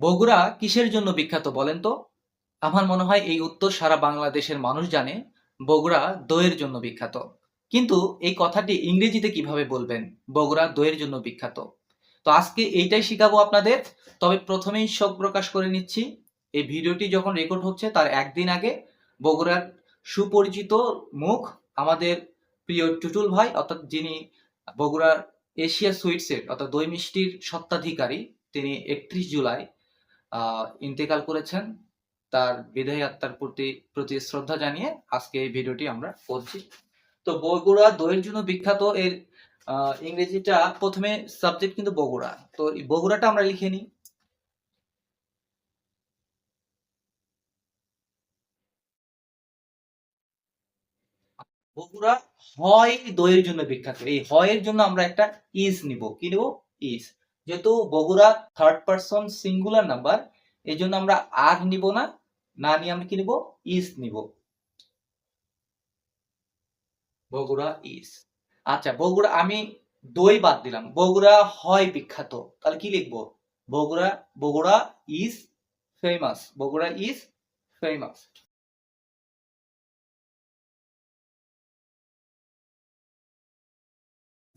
বগুড়া কিসের জন্য বিখ্যাত বলেন তো? আমার মনে হয় এই উত্তর সারা বাংলাদেশের মানুষ জানে, বগুড়া দইয়ের জন্য বিখ্যাত। কিন্তু এই কথাটি ইংরেজিতে কীভাবে বলবেন? বগুড়া দইয়ের জন্য বিখ্যাত। তো আজকে এইটাই শিখাবো আপনাদের। তবে প্রথমেই শোক প্রকাশ করে নিচ্ছি। এই ভিডিওটি যখন রেকর্ড হচ্ছে, তার একদিন আগে বগুড়ার সুপরিচিত মুখ আমাদের প্রিয় টুটুল ভাই, অর্থাৎ যিনি বগুড়ার এশিয়া সুইটসের, অর্থাৎ দই মিষ্টির সত্ত্বাধিকারী তিনি একত্রিশ জুলাই ইন্তেকাল করেছেন। তার বিদায়ী আত্মার প্রতি প্রতি শ্রদ্ধা জানিয়ে আজকে এই ভিডিওটি আমরা করছি। তো বগুড়া দইয়ের জন্য বিখ্যাত এর ইংরেজিটা প্রথমে সাবজেক্ট কিন্তু বগুড়া। তো বগুড়াটা আমরা লিখে নিই। বগুড়া হয় দইয়ের জন্য বিখ্যাত। এই হয়ের জন্য আমরা একটা ইজ নিব। কি নিব? ইজ যেহেতু Bogura third person singular number এই জন্য আমরা আর নিব না না নিয়ে আমরা কি নিব? ইজ নিব। বগুড়া ইজ আচ্ছা বগুড়া আমি দই বাদ দিলাম। বগুড়া হয় বিখ্যাত। তাহলে কি লিখব? Bogura Bogura is famous Bogura is famous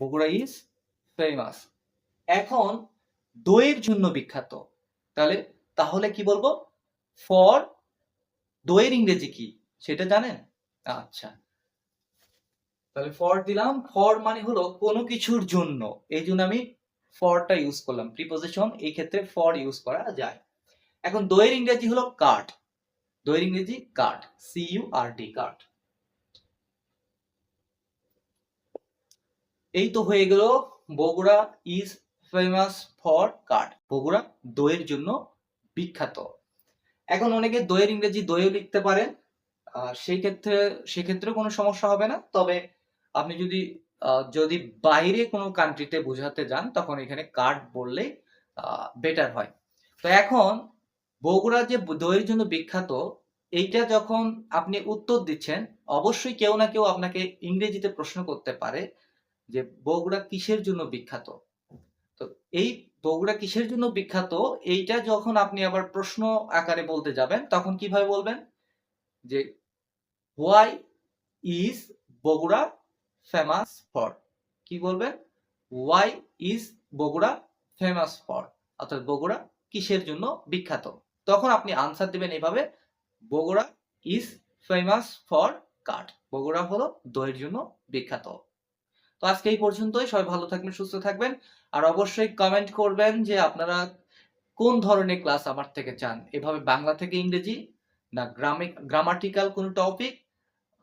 Bogura is famous এখন দইয়ের জন্য বিখ্যাত। তাহলে তাহলে কি বলব? ফর দইয়ের ইংরেজি কি? সেটা জানেন? আচ্ছা। তাহলে ফর দিলাম। ফর মানে হলো কোনো কিছুর জন্য। এই জন্য আমি ফরটা ইউজ করলাম। প্রিপোজিশন এই ক্ষেত্রে ফর ইউজ করা যায়। এখন দইয়ের ইংরেজি হলো কার্ড। দইয়ের ইংরেজি curd. C U R D curd. এই তো হয়ে গেল Bogura is famous for curd Bogura দইয়ের জন্য বিখ্যাত। এখন অনেকে দইয়ের ইংরেজি দইও লিখতে পারেন সেই ক্ষেত্রে সেক্ষেত্রে কোনো সমস্যা হবে না। তবে আপনি যদি যদি বাইরে কোনো কান্ট্রিতে বোঝাতে যান, তখন এখানে কার্ড বললেই বেটার হয়। তো এখন বগুড়া যে দইয়ের জন্য বিখ্যাত, এইটা যখন আপনি উত্তর দিচ্ছেন, অবশ্যই কেউ না কেউ আপনাকে ইংরেজিতে প্রশ্ন করতে পারে যে বগুড়া কিসের জন্য বিখ্যাত। তো এই বগুড়া কিসের জন্য বিখ্যাত? এইটা যখন আপনি আবার প্রশ্ন আকারে বলতে যাবেন, তখন কীভাবে বলবেন? যে why is Bogura famous for? কি বলবেন? Why is Bogura famous for? অর্থাৎ বগুড়া কিসের জন্য বিখ্যাত? তখন আপনি আনসার দেবেন এইভাবে বগুড়া ইজ ফেমাস ফর কাঠ। বগুড়া হলো দইয়ের জন্য বিখ্যাত। তো আজকে এই পর্যন্তই। সবাই ভালো থাকবেন, সুস্থ থাকবেন। আর অবশ্যই কমেন্ট করবেন যে আপনারা কোন ধরনের ক্লাস আমার থেকে চান? এভাবে বাংলা থেকে ইংরেজি, না গ্রামিক গ্রামাটিক্যাল কোনো টপিক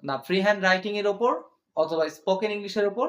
না ফ্রি হ্যান্ড রাইটিংয়ের ওপর, অথবা স্পোকেন ইংলিশের ওপর।